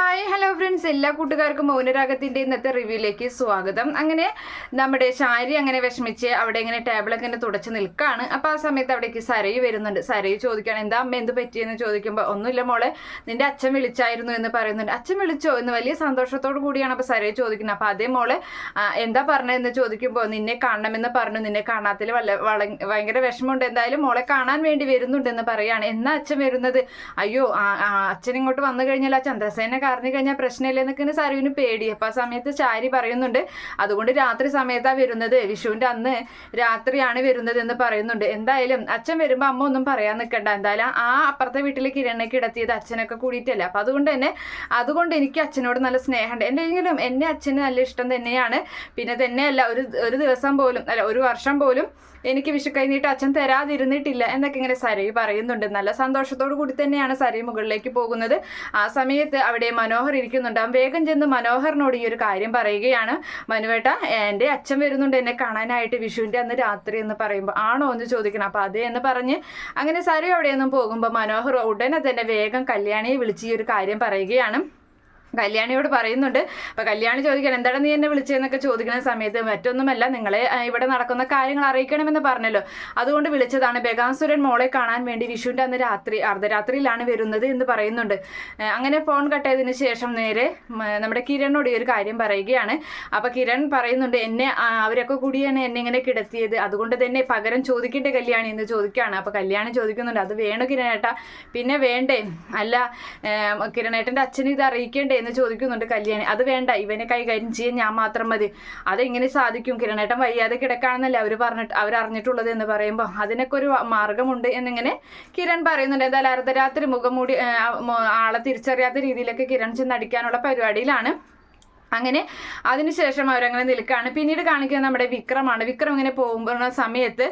Hi hello friends എല്ലാ കൂട്ടുകാർക്കും മൗനരാഗത്തിന്റെ ഇന്നത്തെ റിവ്യൂയിലേക്ക് സ്വാഗതം. അങ്ങനെ നമ്മുടെ ശാരി അങ്ങനെ വിഷമിച്ച് അവിടെ ഇങ്ങനെ ടേബിളൊക്കെ ഇങ്ങനെ തുടച്ച് നിൽക്കുകയാണ് അപ്പൊ ആ സമയത്ത് അവിടേക്ക് സരയു വരുന്നുണ്ട്. സരയു ചോദിക്കുകയാണ് എന്താ അമ്മ എന്ത് പറ്റിയെന്ന്? ചോദിക്കുമ്പോൾ ഒന്നുമില്ല മോളെ നിന്റെ അച്ഛൻ വിളിച്ചായിരുന്നു എന്ന് പറയുന്നുണ്ട്. അച്ഛൻ വിളിച്ചോ? എന്ന് വലിയ സന്തോഷത്തോടു കൂടിയാണ് അപ്പോൾ സരയു ചോദിക്കുന്നത്. അപ്പോൾ അതേ മോളെ എന്താ പറഞ്ഞതെന്ന് ചോദിക്കുമ്പോൾ നിന്നെ കാണണമെന്ന് പറഞ്ഞു. നിന്നെ കാണാത്തിൽ വല്ല ഭയങ്കര വിഷമമുണ്ട്. എന്തായാലും മോളെ കാണാൻ വേണ്ടി വരുന്നുണ്ടെന്ന് പറയാണ്. എന്നാ അച്ഛൻ വരുന്നത്? അയ്യോ അച്ഛൻ ഇങ്ങോട്ട് വന്നു കഴിഞ്ഞാൽ ആ ചന്ദ്രസേന കാരണം കഴിഞ്ഞാൽ പ്രശ്നമില്ല എന്നൊക്കെ സരുവിന് പേടി. അപ്പൊ ആ സമയത്ത് ചാരി പറയുന്നുണ്ട്. അതുകൊണ്ട് രാത്രി സമയത്താണ് വരുന്നത്. വിഷുവിന്റെ അന്ന് രാത്രിയാണ് വരുന്നത് എന്ന് പറയുന്നുണ്ട്. എന്തായാലും അച്ഛൻ വരുമ്പോൾ അമ്മ ഒന്നും പറയാൻ നിൽക്കണ്ട എന്തായാലും ആ അപ്പുറത്തെ വീട്ടിൽ കിരണെ കിടത്തിയത് അച്ഛനൊക്കെ കൂടിയിട്ടല്ലേ. അപ്പൊ അതുകൊണ്ട് തന്നെ അതുകൊണ്ട് എനിക്ക് അച്ഛനോട് നല്ല സ്നേഹമുണ്ട്. എന്തെങ്കിലും എന്നെ അച്ഛന് നല്ല ഇഷ്ടം തന്നെയാണ്. പിന്നെ തന്നെയല്ല ഒരു ഒരു ദിവസം പോലും അല്ല ഒരു വർഷം പോലും എനിക്ക് വിഷു കൈനീട്ട് അച്ഛൻ തരാതിരുന്നിട്ടില്ല എന്നൊക്കെ ഇങ്ങനെ സരയു പറയുന്നുണ്ട്. നല്ല സന്തോഷത്തോടു കൂടി തന്നെയാണ് സരയു മുകളിലേക്ക് പോകുന്നത്. ആ സമയത്ത് അവിടെ മനോഹർ ഇരിക്കുന്നുണ്ട്. അവൻ വേഗം ചെന്ന് മനോഹറിനോട് ഈ ഒരു കാര്യം പറയുകയാണ്. മനുവേട്ട എന്റെ അച്ഛൻ വരുന്നുണ്ട് എന്നെ കാണാനായിട്ട് വിഷുവിന്റെ അന്ന് രാത്രി എന്ന് പറയുമ്പോൾ. ആണോ എന്ന് ചോദിക്കണം. അപ്പോൾ അതേ എന്ന് പറഞ്ഞ് അങ്ങനെ സരി അവിടെയൊന്നും പോകുമ്പോൾ മനോഹർ ഉടനെ തന്നെ വേഗം കല്യാണിയെ വിളിച്ച് ഈ ഒരു കാര്യം പറയുകയാണ്. കല്യാണിയോട് പറയുന്നുണ്ട്. അപ്പൊ കല്യാണി ചോദിക്കാൻ എന്താണ് നീ എന്നെ വിളിച്ചതെന്നൊക്കെ ചോദിക്കുന്ന സമയത്ത് മറ്റൊന്നുമല്ല നിങ്ങളെ ഇവിടെ നടക്കുന്ന കാര്യങ്ങൾ അറിയിക്കണമെന്ന് പറഞ്ഞല്ലോ. അതുകൊണ്ട് വിളിച്ചതാണ് ബഗാസുരൻ മോളെ കാണാൻ വേണ്ടി വിഷുവിന്റെ അന്ന് രാത്രി അർദ്ധരാത്രിയിലാണ് വരുന്നത് എന്ന് പറയുന്നുണ്ട്. അങ്ങനെ ഫോൺ കട്ടായതിന് ശേഷം നേരെ നമ്മുടെ കിരണിനോട് ഈ ഒരു കാര്യം പറയുകയാണ്. അപ്പൊ കിരൺ പറയുന്നുണ്ട് എന്നെ അവരൊക്കെ കൂടിയാണ് എന്നെ ഇങ്ങനെ കിടത്തിയത്. അതുകൊണ്ട് തന്നെ പകരം ചോദിക്കേണ്ട കല്യാണി? എന്ന് ചോദിക്കുകയാണ്. അപ്പൊ കല്യാണി ചോദിക്കുന്നുണ്ട് അത് വേണോ കിരണേട്ടാ? പിന്നെ വേണ്ടേ. അല്ല കിരണേട്ടന്റെ അച്ഛനെ ഇത് അറിയിക്കേണ്ടേ? എന്ന് ചോദിക്കുന്നുണ്ട് കല്യാണി. അത് വേണ്ട ഇവനെ കൈകാര്യം ചെയ്യാൻ ഞാൻ മാത്രം മതി. അതെങ്ങനെ സാധിക്കും? കിരണേട്ടൻ വയ്യാതെ കിടക്കാണെന്നല്ല അവർ പറഞ്ഞിട്ട് അവർ അറിഞ്ഞിട്ടുള്ളത് എന്ന് പറയുമ്പോൾ അതിനൊക്കെ ഒരു മാർഗമുണ്ട് എന്നിങ്ങനെ കിരൺ പറയുന്നുണ്ട്. എന്തായാലും അർദ്ധരാത്രി മുഖം മൂടി ആളെ തിരിച്ചറിയാത്ത രീതിയിലൊക്കെ കിരൺ ചെന്ന് അടിക്കാനുള്ള പരിപാടിയിലാണ് അങ്ങനെ അതിനുശേഷം അവരങ്ങനെ നിൽക്കുകയാണ്. പിന്നീട് കാണിക്കുന്നത് നമ്മുടെ വിക്രമാണ്. വിക്രം ഇങ്ങനെ പോകുന്ന സമയത്ത്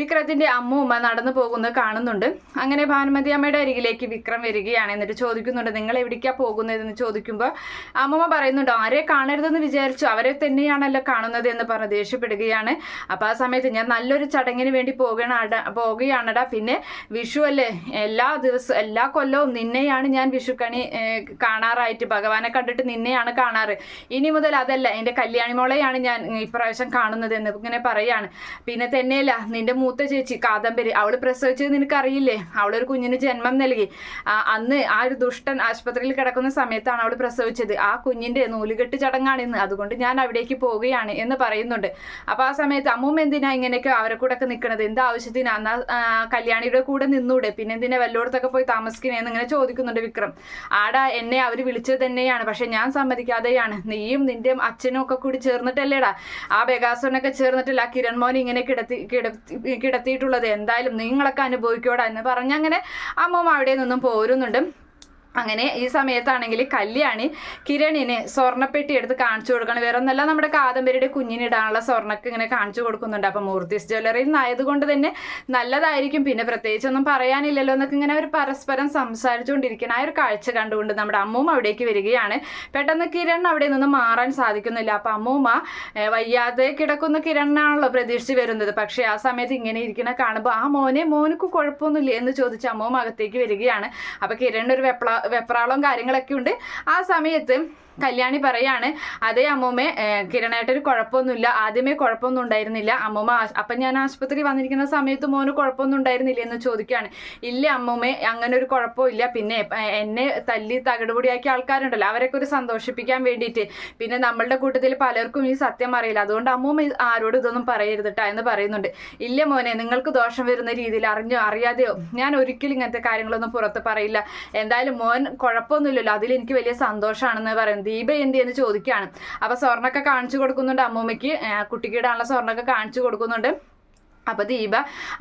വിക്രത്തിന്റെ അമ്മൂമ്മ നടന്നു പോകുന്നത് കാണുന്നുണ്ട്. അങ്ങനെ ഭാനുമതി അമ്മയുടെ അരികിലേക്ക് വിക്രം വരികയാണ് എന്നിട്ട് ചോദിക്കുന്നുണ്ട് നിങ്ങൾ എവിടേക്കാ പോകുന്നതെന്ന്? ചോദിക്കുമ്പോൾ അമ്മൂമ്മ പറയുന്നുണ്ട് ആരെ കാണരുതെന്ന് വിചാരിച്ചു. അവരെ തന്നെയാണല്ലോ കാണുന്നത് എന്ന് പറഞ്ഞ് ദേഷ്യപ്പെടുകയാണ്. അപ്പോൾ ആ സമയത്ത് ഞാൻ നല്ലൊരു ചടങ്ങിന് വേണ്ടി പോകണ പോകുകയാണടാ പിന്നെ വിഷു അല്ലേ? എല്ലാ ദിവസവും എല്ലാ കൊല്ലവും നിന്നെയാണ് ഞാൻ വിഷുക്കണി കാണാറായിട്ട് ഭഗവാനെ കണ്ടിട്ട് നിന്നെയാണ് കാണാറ്. ഇനി മുതൽ അതല്ല എന്റെ കല്യാണിമോളെയാണ് ഞാൻ ഇപ്രാവശ്യം കാണുന്നത് എന്ന് ഇങ്ങനെ പറയാണ്. പിന്നെ തന്നെയല്ല നിന്റെ മൂത്ത ചേച്ചി കാദംബരി അവൾ പ്രസവിച്ചത് നിനക്കറിയില്ലേ? അവളൊരു കുഞ്ഞിന് ജന്മം നൽകി. അന്ന് ആ ഒരു ദുഷ്ടൻ ആശുപത്രിയിൽ കിടക്കുന്ന സമയത്താണ് അവൾ പ്രസവിച്ചത്. ആ കുഞ്ഞിന്റെ നൂലുകെട്ട് ചടങ്ങാണ് ഇന്ന്. അതുകൊണ്ട് ഞാൻ അവിടേക്ക് പോവുകയാണ് എന്ന് പറയുന്നുണ്ട്. അപ്പോൾ ആ സമയത്ത് അമ്മൂമ്മ എന്തിനാ ഇങ്ങനെയൊക്കെ അവരെ കൂടെ ഒക്കെ നിൽക്കുന്നത് എന്ത് ആവശ്യത്തിനാ? എന്നാ കല്യാണിയുടെ കൂടെ നിന്നൂടെ? പിന്നെ എന്തിനാ വല്ലോടത്തൊക്കെ പോയി താമസിക്കണേന്ന് ഇങ്ങനെ ചോദിക്കുന്നുണ്ട് വിക്രം. ആടാ എന്നെ അവർ വിളിച്ചത് തന്നെയാണ്. പക്ഷെ ഞാൻ സമ്മതിക്കാതെയാണ്. നീയും നിന്റെ അച്ഛനും ഒക്കെ കൂടി ചേർന്നിട്ടല്ലേടാ? ആ ബെഗാസോനൊക്കെ ചേർന്നിട്ടല്ല കിരൺ മോൻ ഇങ്ങനെ കിടത്തി കിടത്തി കിടത്തിയിട്ടുള്ളത്? എന്തായാലും നിങ്ങളൊക്കെ അനുഭവിക്കോടാ എന്ന് പറഞ്ഞങ്ങനെ അമ്മ അവിടെ നിന്നും പോരുന്നുണ്ട്. അങ്ങനെ ഈ സമയത്താണെങ്കിൽ കല്യാണി കിരണിന് സ്വർണപ്പെട്ടി എടുത്ത് കാണിച്ചു കൊടുക്കണം. വേറെ ഒന്നല്ല നമ്മുടെ കാദംബരിയുടെ കുഞ്ഞിനിടാനുള്ള സ്വർണക്ക് ഇങ്ങനെ കാണിച്ചു കൊടുക്കുന്നുണ്ട്. അപ്പം മൂർത്തിസ് ജ്വല്ലറിയിൽ നിന്നായതുകൊണ്ട് തന്നെ നല്ലതായിരിക്കും. പിന്നെ പ്രത്യേകിച്ച് ഒന്നും പറയാനില്ലല്ലോ എന്നൊക്കെ ഇങ്ങനെ അവർ പരസ്പരം സംസാരിച്ചുകൊണ്ടിരിക്കണം ആ ഒരു കാഴ്ച കണ്ടുകൊണ്ട് നമ്മുടെ അമ്മൂമ്മ അവിടേക്ക് വരികയാണ്. പെട്ടെന്ന് കിരൺ അവിടെ നിന്ന് മാറാൻ സാധിക്കുന്നില്ല. അപ്പം അമ്മൂമ്മ വയ്യാതെ കിടക്കുന്ന കിരണാണല്ലോ പ്രതീക്ഷിച്ച് വരുന്നത്. പക്ഷേ ആ സമയത്ത് ഇങ്ങനെ ഇരിക്കുന്ന കാണുമ്പോൾ ആ മോനെ മോനക്ക് കുഴപ്പമൊന്നുമില്ല? എന്ന് ചോദിച്ച് അമ്മൂമ്മ അകത്തേക്ക് വരികയാണ്. അപ്പം കിരൺ ഒരു വെപ്ല വെപ്രാളവും കാര്യങ്ങളൊക്കെ ഉണ്ട്. ആ സമയത്ത് കല്യാണി പറയാണ് അതേ അമ്മൂമ്മേ ഒരു കുഴപ്പമൊന്നുമില്ല. ആദ്യമേ കുഴപ്പമൊന്നും ഉണ്ടായിരുന്നില്ല. അമ്മൂമ്മ അപ്പം ഞാൻ ആശുപത്രി വന്നിരിക്കുന്ന സമയത്ത് മോന് കുഴപ്പമൊന്നും ഉണ്ടായിരുന്നില്ല എന്ന് ചോദിക്കുകയാണ്. ഇല്ല അമ്മൂമ്മേ അങ്ങനെ ഒരു കുഴപ്പമില്ല. പിന്നെ എന്നെ തല്ലി തകിടുപൊടിയാക്കിയ ആൾക്കാരുണ്ടല്ലോ അവരൊക്കെ ഒരു സന്തോഷിപ്പിക്കാൻ വേണ്ടിയിട്ട്. പിന്നെ നമ്മളുടെ കൂട്ടത്തിൽ പലർക്കും ഈ സത്യം അറിയില്ല. അതുകൊണ്ട് അമ്മൂമ്മ ആരോട് ഇതൊന്നും പറയരുത് ട്ടാ എന്ന് പറയുന്നുണ്ട്. ഇല്ല മോനെ നിങ്ങൾക്ക് ദോഷം വരുന്ന രീതിയിൽ അറിഞ്ഞോ അറിയാതെയോ? ഞാൻ ഒരിക്കലും ഇങ്ങനത്തെ കാര്യങ്ങളൊന്നും പുറത്ത് പറയില്ല. എന്തായാലും മോൻ കുഴപ്പമൊന്നുമില്ലല്ലോ. അതിൽ എനിക്ക് വലിയ സന്തോഷമാണെന്ന് പറയുന്നത് ദീപ എന്ത് എന്ന് ചോദിക്കുകയാണ്. അപ്പൊ സ്വർണമൊക്കെ കാണിച്ചു കൊടുക്കുന്നുണ്ട് അമ്മൂമ്മയ്ക്ക്. കുട്ടിക്കിടാനുള്ള സ്വർണമൊക്കെ കാണിച്ചു കൊടുക്കുന്നുണ്ട്. അപ്പൊ ദീപ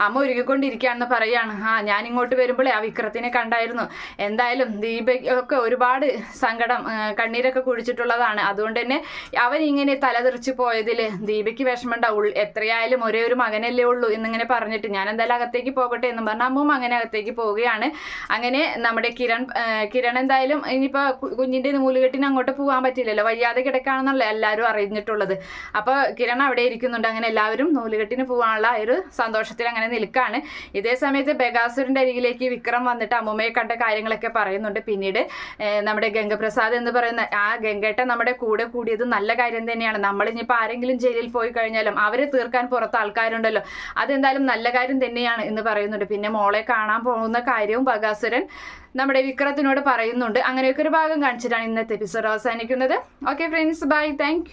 അമ്മ ഒരുങ്ങിക്കൊണ്ടിരിക്കുകയാണെന്ന് പറയാണ്. ആ ഞാൻ ഇങ്ങോട്ട് വരുമ്പോഴേ ആ വിക്രത്തിനെ കണ്ടായിരുന്നു. എന്തായാലും ദീപയ്ക്കൊക്കെ ഒരുപാട് സങ്കടം കണ്ണീരൊക്കെ കുഴിച്ചിട്ടുള്ളതാണ്. അതുകൊണ്ട് തന്നെ അവൻ ഇങ്ങനെ തലതെറിച്ച് പോയതിൽ ദീപയ്ക്ക് വിഷമമുണ്ടാവുള്ളൂ എത്രയായാലും ഒരേ ഒരു മകനല്ലേ ഉള്ളൂ എന്നിങ്ങനെ പറഞ്ഞിട്ട് ഞാൻ എന്തായാലും അകത്തേക്ക് പോകട്ടെ എന്നും പറഞ്ഞ അമ്മ അങ്ങനെ അകത്തേക്ക് പോവുകയാണ്. അങ്ങനെ നമ്മുടെ കിരൺ കിരൺ എന്തായാലും ഇനിയിപ്പോൾ കുഞ്ഞിന്റെ നൂലുകെട്ടിന് അങ്ങോട്ട് പോകാൻ പറ്റില്ലല്ലോ. വയ്യാതെ കിടക്കാണെന്നല്ലേ എല്ലാവരും അറിഞ്ഞിട്ടുള്ളത്. അപ്പോൾ കിരൺ അവിടെ ഇരിക്കുന്നുണ്ട്. അങ്ങനെ എല്ലാവരും നൂലുകെട്ടിന് പോകാനുള്ള ഒരു ഒരു സന്തോഷത്തിൽ അങ്ങനെ നിൽക്കുകയാണ് ഇതേ സമയത്ത് ബഗാസുരന്റെ അരികിലേക്ക് വിക്രം വന്നിട്ട് അമ്മുമ്മയെ കണ്ട കാര്യങ്ങളൊക്കെ പറയുന്നുണ്ട്. പിന്നീട് നമ്മുടെ ഗംഗപ്രസാദ് എന്ന് പറയുന്ന ആ ഗംഗേട്ട നമ്മുടെ കൂടെ കൂടിയത് നല്ല കാര്യം തന്നെയാണ്. നമ്മൾ ഇനിയിപ്പോൾ ആരെങ്കിലും ജയിലിൽ പോയി കഴിഞ്ഞാലും അവരെ തീർക്കാൻ പുറത്ത് ആൾക്കാരുണ്ടല്ലോ. അതെന്തായാലും നല്ല കാര്യം തന്നെയാണ് എന്ന് പറയുന്നുണ്ട്. പിന്നെ മോളെ കാണാൻ പോകുന്ന കാര്യവും ബഗാസുരൻ നമ്മുടെ വിക്രത്തിനോട് പറയുന്നുണ്ട്. അങ്ങനെയൊക്കെ ഒരു ഭാഗം കാണിച്ചിട്ടാണ് ഇന്നത്തെ എപ്പിസോഡ് അവസാനിക്കുന്നത്. Okay friends bye thank